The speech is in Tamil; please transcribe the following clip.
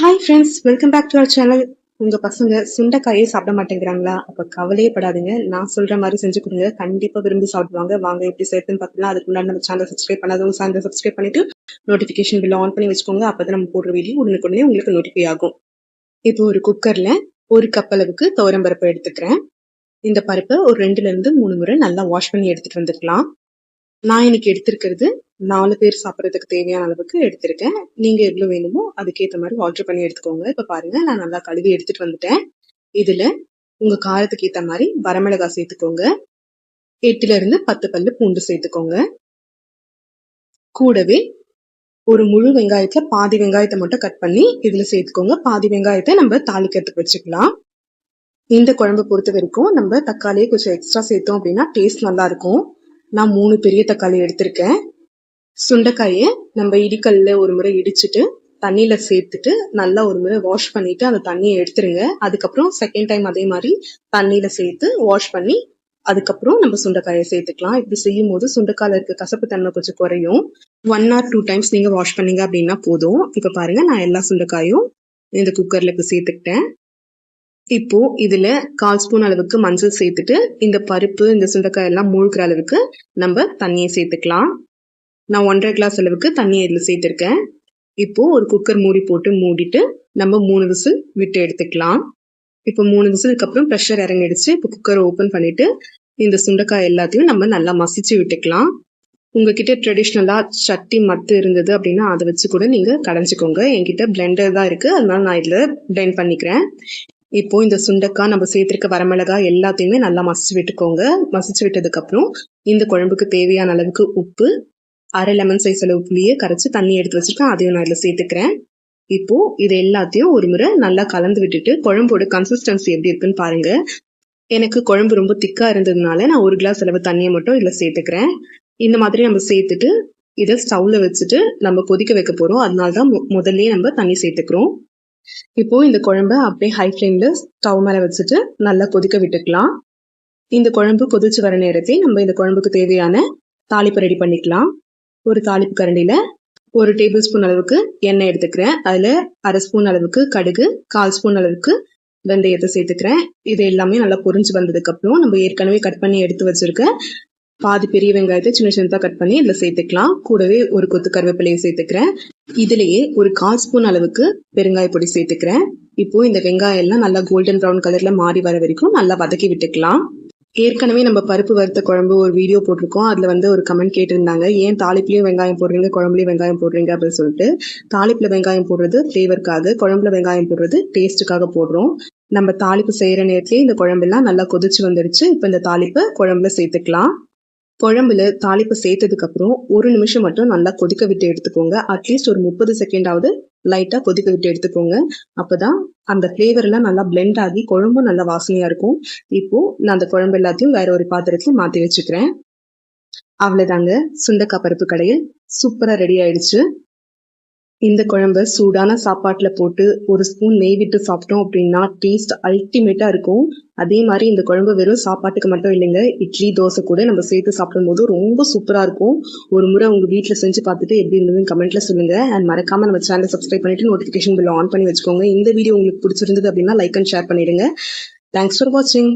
Hi friends welcome back to our channel உங்க பசங்க சுண்டைக்காயே சாப்பிட மாட்டேங்கிறாங்களா? அப்ப கவலையே படாதுங்க. நான் சொல்ற மாதிரி செஞ்சு கொடுங்க. கண்டிப்பா விரும்பி சாப்பிடுவாங்க. வாங்க எப்படி சேர்த்துன்னு பார்த்தீங்கன்னா அதுக்கு முன்னாடி நம்ம சேனல் சப்ஸ்கிரைப் பண்ணாதவங்க சேனல் சப்ஸ்கிரைப் பண்ணிட்டு நோட்டிஃபிகேஷன் பில் ஆன் பண்ணி வச்சுக்கோங்க. அப்பதான் நம்ம போடுற வீடியோ உடனுக்குடனே உங்களுக்கு நோட்டிஃபை ஆகும். இப்போ ஒரு குக்கர்ல ஒரு கப் அளவுக்கு துவரம் பருப்பு எடுத்துக்கிறேன். இந்த பருப்பை ஒரு ரெண்டுல இருந்து மூணு முறை நல்லா வாஷ் பண்ணி எடுத்துட்டு வந்துக்கலாம். நான் இன்னைக்கு எடுத்திருக்கிறது நாலு பேர் சாப்பிட்றதுக்கு தேவையான அளவுக்கு எடுத்திருக்கேன். நீங்கள் எவ்வளோ வேணுமோ அதுக்கேற்ற மாதிரி ஆர்டர் பண்ணி எடுத்துக்கோங்க. இப்போ பாருங்கள் நான் நல்லா கழுவி எடுத்துகிட்டு வந்துட்டேன். இதில் உங்கள் காரத்துக்கு ஏற்ற மாதிரி வரமிளகாய் சேர்த்துக்கோங்க. எட்டுலேருந்து பத்து பல்லு பூண்டு சேர்த்துக்கோங்க. கூடவே ஒரு முழு வெங்காயத்தில் பாதி வெங்காயத்தை மட்டும் கட் பண்ணி இதில் சேர்த்துக்கோங்க. பாதி வெங்காயத்தை நம்ம தாளிக்கிறதுக்கு வச்சுக்கலாம். இந்த குழம்பு பொறுத்த வரைக்கும் நம்ம தக்காளியை கொஞ்சம் எக்ஸ்ட்ரா சேர்த்தோம் அப்படின்னா டேஸ்ட் நல்லா இருக்கும். நான் மூணு பெரிய தக்காளி எடுத்திருக்கேன். சுண்டைக்காயை நம்ம இடிக்கல்ல ஒரு முறை இடிச்சுட்டு தண்ணியில சேர்த்துட்டு நல்லா ஒரு முறை வாஷ் பண்ணிட்டு அந்த தண்ணியை எடுத்துருங்க. அதுக்கப்புறம் செகண்ட் டைம் அதே மாதிரி தண்ணியில சேர்த்து வாஷ் பண்ணி அதுக்கப்புறம் நம்ம சுண்டைக்காயை சேர்த்துக்கலாம். இப்படி செய்யும் போது சுண்டைக்காயில இருக்க கசப்பு தன்மை கொஞ்சம் குறையும். ஒன் ஆர் டூ டைம்ஸ் நீங்க வாஷ் பண்ணீங்க அப்படின்னா போதும். இப்ப பாருங்க நான் எல்லா சுண்டைக்காயும் இந்த குக்கர்ல இப்ப சேர்த்துக்கிட்டேன். இப்போ இதுல கால் ஸ்பூன் அளவுக்கு மஞ்சள் சேர்த்துட்டு இந்த பருப்பு இந்த சுண்டக்காய் எல்லாம் மூழ்கிற அளவுக்கு நம்ம தண்ணியை சேர்த்துக்கலாம். நான் ஒன்றரை கிளாஸ் அளவுக்கு தண்ணியை இதில் சேர்த்துருக்கேன். இப்போ ஒரு குக்கர் மூடி போட்டு மூடிட்டு நம்ம மூணு விசில் விட்டு எடுத்துக்கலாம். இப்போ மூணு விசிலுக்கு அப்புறம் ப்ரெஷர் இறங்கிடுச்சு. இப்போ குக்கரை ஓப்பன் பண்ணிட்டு இந்த சுண்டைக்காய் எல்லாத்தையும் நம்ம நல்லா மசிச்சு விட்டுக்கலாம். உங்ககிட்ட ட்ரெடிஷ்னலாக சட்டி மத்து இருந்தது அப்படின்னா அதை வச்சு கூட நீங்கள் கடைஞ்சிக்கோங்க. என்கிட்ட பிளெண்டர் தான் இருக்குது அதனால நான் இதில் பிளெண்ட் பண்ணிக்கிறேன். இப்போ இந்த சுண்டக்காய் நம்ம சேர்த்துருக்க வரமிளகாய் எல்லாத்தையுமே நல்லா மசிச்சு விட்டுக்கோங்க. மசிச்சு விட்டதுக்கப்புறம் இந்த குழம்புக்கு தேவையான அளவுக்கு உப்பு அரை லெமன் சைஸ் அளவு புளியை கரைச்சி தண்ணி எடுத்து வச்சுருக்கேன். அதையும் நான் இதில் சேர்த்துக்கிறேன். இப்போ இது எல்லாத்தையும் ஒரு முறை நல்லா கலந்து விட்டுட்டு குழம்போட கன்சிஸ்டன்சி எப்படி இருக்குன்னு பாருங்க. எனக்கு குழம்பு ரொம்ப திக்காக இருந்ததுனால நான் ஒரு கிளாஸ் அளவு தண்ணியை மட்டும் இதில் சேர்த்துக்கிறேன். இந்த மாதிரி நம்ம சேர்த்துட்டு இதை ஸ்டவ்ல வச்சுட்டு நம்ம கொதிக்க வைக்க போகிறோம் அதனால தான் முதல்லயே நம்ம தண்ணி சேர்த்துக்கிறோம். இப்போ இந்த குழம்ப அப்படியே ஹை ஃப்ளேம்ல ஸ்டவ் மேல வச்சுட்டு நல்லா கொதிக்க விட்டுக்கலாம். இந்த குழம்பு கொதிச்சு வர நேரத்தை நம்ம இந்த குழம்புக்கு தேவையான தாளிப்பு ரெடி பண்ணிக்கலாம். ஒரு தாளிப்பு கரண்டியில ஒரு டேபிள் ஸ்பூன் அளவுக்கு எண்ணெய் எடுத்துக்கிறேன். அதுல அரை ஸ்பூன் அளவுக்கு கடுகு கால் ஸ்பூன் அளவுக்கு வெந்தயத்தை சேர்த்துக்கிறேன். இது எல்லாமே நல்லா பொரிஞ்சு வந்ததுக்கு அப்புறம் நம்ம ஏற்கனவே கட் பண்ணி எடுத்து வச்சிருக்க பாதி பெரிய வெங்காயத்தை சின்ன சின்னதாக கட் பண்ணி இதில் சேர்த்துக்கலாம். கூடவே ஒரு கொத்து கருவேப்பிலையை சேர்த்துக்கிறேன். இதுலேயே ஒரு கால் ஸ்பூன் அளவுக்கு பெருங்காய பொடி சேர்த்துக்கிறேன். இப்போ இந்த வெங்காயம் எல்லாம் நல்லா கோல்டன் ப்ரௌன் கலர்ல மாறி வர வரைக்கும் நல்லா வதக்கி விட்டுக்கலாம். ஏற்கனவே நம்ம பருப்பு வறுத்த குழம்பு ஒரு வீடியோ போட்டிருக்கோம். அதுல வந்து ஒரு கமெண்ட் கேட்டிருந்தாங்க ஏன் தாளிப்புலயும் வெங்காயம் போடுறீங்க குழம்புலயும் வெங்காயம் போடுறீங்க? அப்படின்னு சொல்லிட்டு. தாளிப்புல வெங்காயம் போடுறது ஃபிளேவருக்காக குழம்புல வெங்காயம் போடுறது டேஸ்ட்டுக்காக போடுறோம். நம்ம தாளிப்பு செய்யற நேரத்திலேயே இந்த குழம்பெல்லாம் நல்லா கொதிச்சு வந்துருச்சு. இப்போ இந்த தாளிப்பை குழம்புல சேர்த்துக்கலாம். குழம்புல தாளிப்பு சேர்த்ததுக்கு அப்புறம் ஒரு நிமிஷம் மட்டும் நல்லா கொதிக்க விட்டு எடுத்துக்கோங்க. அட்லீஸ்ட் ஒரு முப்பது செகண்டாவது லைட்டா கொதிக்க விட்டு எடுத்துக்கோங்க. அப்பதான் அந்த ஃபிளேவர் எல்லாம் நல்லா பிளெண்ட் ஆகி குழம்பும் நல்லா வாசனையா இருக்கும். இப்போ நான் அந்த குழம்பு எல்லாத்தையும் வேற ஒரு பாத்திரத்துல மாத்தி வச்சுக்கிறேன். அவ்வளவுதாங்க. சுண்டக்காய் பருப்பு கடையில் சூப்பரா ரெடி ஆயிடுச்சு. இந்த குழம்பு சூடான சாப்பாட்டில் போட்டு ஒரு ஸ்பூன் நெய் விட்டு சாப்பிட்டோம் அப்படின்னா டேஸ்ட் அல்டிமேட்டாக இருக்கும். அதே மாதிரி இந்த குழம்பு வெறும் சாப்பாட்டுக்கு மட்டும் இல்லைங்க. இட்லி தோசை கூட நம்ம சேர்த்து சாப்பிடும்போது ரொம்ப சூப்பராக இருக்கும். ஒரு முறை உங்கள் வீட்டில் செஞ்சு பார்த்துட்டு எப்படி இருந்ததுன்னு கமெண்ட்ல சொல்லுங்க. அண்ட் மறக்காம நம்ம சேனலை சப்ஸ்கிரைப் பண்ணிட்டு நோட்டிஃபிகேஷன் பில் ஆன் பண்ணி வச்சுக்கோங்க. இந்த வீடியோ உங்களுக்கு பிடிச்சிருந்தது அப்படின்னா லைக் அண்ட் ஷேர் பண்ணிடுங்க. தேங்க்ஸ் ஃபார் வாட்சிங்